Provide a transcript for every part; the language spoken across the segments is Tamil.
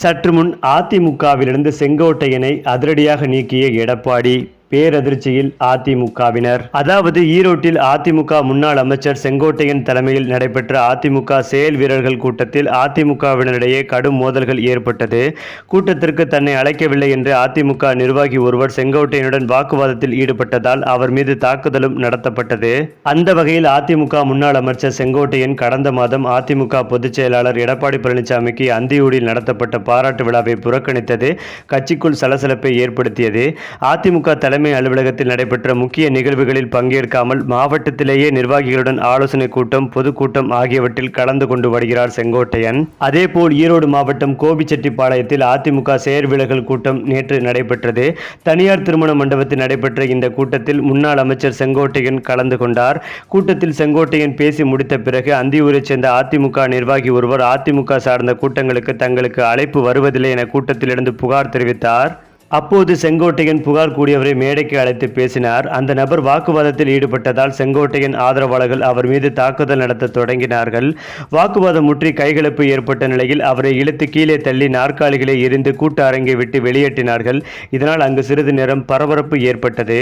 சற்று முன் அதிமுகவிலிருந்து செங்கோட்டையனை அதிரடியாக நீக்கிய எடப்பாடி. பேரதிர்ச்சியில் அதிமுகவினர். அதாவது ஈரோட்டில் அதிமுக முன்னாள் அமைச்சர் செங்கோட்டையன் தலைமையில் நடைபெற்ற அதிமுக செயல் வீரர்கள் கூட்டத்தில் அதிமுகவினரிடையே கடும் மோதல்கள் ஏற்பட்டது. கூட்டத்திற்கு தன்னை அழைக்கவில்லை என்று அதிமுக நிர்வாகி ஒருவர் செங்கோட்டையனுடன் வாக்குவாதத்தில் ஈடுபட்டதால் அவர் மீது தாக்குதலும் நடத்தப்பட்டது. அந்த வகையில் அதிமுக முன்னாள் அமைச்சர் செங்கோட்டையன் கடந்த மாதம் அதிமுக பொதுச் செயலாளர் எடப்பாடி பழனிசாமிக்கு அந்தியூரில் நடத்தப்பட்ட பாராட்டு விழாவை புறக்கணித்தது. கட்சிக்குள் சலசலப்பை ஏற்படுத்தியது. அதிமுக தலைமை அலுவலகத்தில் நடைபெற்ற முக்கிய நிகழ்வுகளில் பங்கேற்காமல் மாவட்டத்திலேயே நிர்வாகிகளுடன் ஆலோசனை கூட்டம் பொதுக்கூட்டம் ஆகியவற்றில் கலந்து கொண்டு வருகிறார் செங்கோட்டையன். அதேபோல் ஈரோடு மாவட்டம் கோபிச்செட்டிப்பாளையத்தில் அதிமுக செயற்விலகல் கூட்டம் நேற்று நடைபெற்றது. தனியார் திருமண மண்டபத்தில் நடைபெற்ற இந்த கூட்டத்தில் முன்னாள் அமைச்சர் செங்கோட்டையன் கலந்து கொண்டார். கூட்டத்தில் செங்கோட்டையன் பேசி முடித்த பிறகு அந்தியூரைச் சேர்ந்த அதிமுக நிர்வாகி ஒருவர் அதிமுக சார்ந்த கூட்டங்களுக்கு தங்களுக்கு அழைப்பு வருவதில்லை என கூட்டத்திலிருந்து புகார் தெரிவித்தார். அப்போது செங்கோட்டையன் புகார் கூடியவரை மேடைக்கு அழைத்து பேசினார். அந்த நபர் வாக்குவாதத்தில் ஈடுபட்டதால் செங்கோட்டையன் ஆதரவாளர்கள் அவர் மீது தாக்குதல் நடத்த தொடங்கினார்கள். வாக்குவாதம் முற்றி கைகலப்பு ஏற்பட்ட நிலையில் அவரை இழுத்து கீழே தள்ளி நாற்காலிகளை எரிந்து கூட்ட அரங்கை விட்டு வெளியேற்றினார்கள். இதனால் அங்கு சிறிது நேரம் பரபரப்பு ஏற்பட்டது.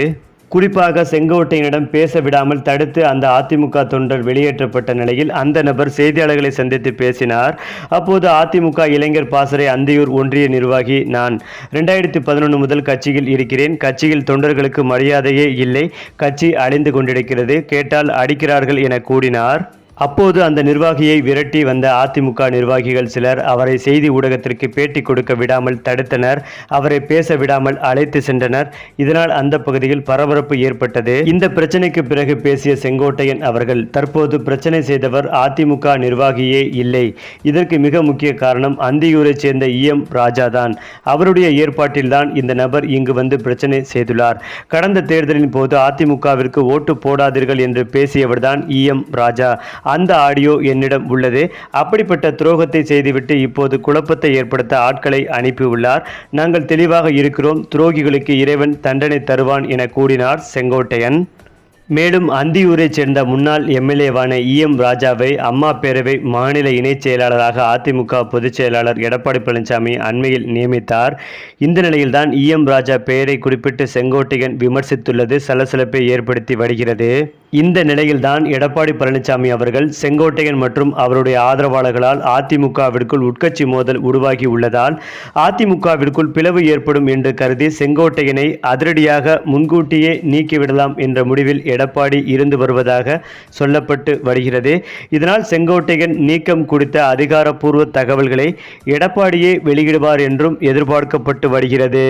குறிப்பாக செங்கோட்டையனிடம் பேச விடாமல் தடுத்து அந்த அதிமுக தொண்டர் வெளியேற்றப்பட்ட நிலையில் அந்த நபர் செய்தியாளர்களை சந்தித்து பேசினார். அப்போது அதிமுக இளைஞர் பாசறை அந்தியூர் ஒன்றிய நிர்வாகி நான். ரெண்டாயிரத்தி பதினொன்று முதல் கட்சியில் இருக்கிறேன். கட்சியில் தொண்டர்களுக்கு மரியாதையே இல்லை. கட்சி அழிந்து கொண்டிருக்கிறது. கேட்டால் அடிக்கிறார்கள் என கூறினார். அப்போது அந்த நிர்வாகியை விரட்டி வந்த அதிமுக நிர்வாகிகள் சிலர் அவரை செய்தி ஊடகத்திற்கு பேட்டி கொடுக்க விடாமல் தடுத்தனர். அவரை பேச விடாமல் அழைத்து சென்றனர். இதனால் அந்த பகுதியில் பரபரப்பு ஏற்பட்டது. இந்த பிரச்சனைக்கு பிறகு பேசிய செங்கோட்டையன் அவர்கள் தற்போது பிரச்சனை செய்தவர் அதிமுக நிர்வாகியே இல்லை. இதற்கு மிக முக்கிய காரணம் அந்தியூரைச் சேர்ந்த இஎம் ராஜா தான் அவருடைய ஏற்பாட்டில்தான் இந்த நபர் இங்கு வந்து பிரச்சனை செய்துள்ளார். கடந்த தேர்தலின் போது அதிமுகவிற்கு ஓட்டு போடாதீர்கள் என்று பேசியவர்தான் இஎம் ராஜா. அந்த ஆடியோ என்னிடம் உள்ளது. அப்படிப்பட்ட துரோகத்தை செய்துவிட்டு இப்போது குழப்பத்தை ஏற்படுத்த ஆட்களை அனுப்பியுள்ளார் நாங்கள் தெளிவாக இருக்கிறோம். துரோகிகளுக்கு இறைவன் தண்டனை தருவான் என கூறினார் செங்கோட்டையன். மேலும் அந்தியூரைச் சேர்ந்த முன்னாள் எம்எல்ஏவான இஎம் ராஜாவை அம்மா பேரவை மாநில இணைச் செயலாளராக அதிமுக பொதுச் செயலாளர் எடப்பாடி பழனிசாமி அண்மையில் நியமித்தார். இந்த நிலையில்தான் இஎம் ராஜா பெயரை குறிப்பிட்டு செங்கோட்டையன் விமர்சித்துள்ளது. சலசலப்பை ஏற்படுத்தி வருகிறது. இந்த நிலையில்தான் எடப்பாடி பழனிசாமி அவர்கள் செங்கோட்டையன் மற்றும் அவருடைய ஆதரவாளர்களால் அதிமுகவிற்குள் உட்கட்சி மோதல் உருவாகி உள்ளதால் அதிமுகவிற்குள் பிளவு ஏற்படும் என்று கருதி செங்கோட்டையனை அதிரடியாக முன்கூட்டியே நீக்கிவிடலாம் என்ற முடிவில் எடப்பாடி இருந்து வருவதாக சொல்லப்பட்டு வருகிறது. இதனால் செங்கோட்டையன் நீக்கம் குறித்த அதிகாரப்பூர்வ தகவல்களை எடப்பாடியே வெளியிடுவார் என்றும் எதிர்பார்க்கப்பட்டு வருகிறது.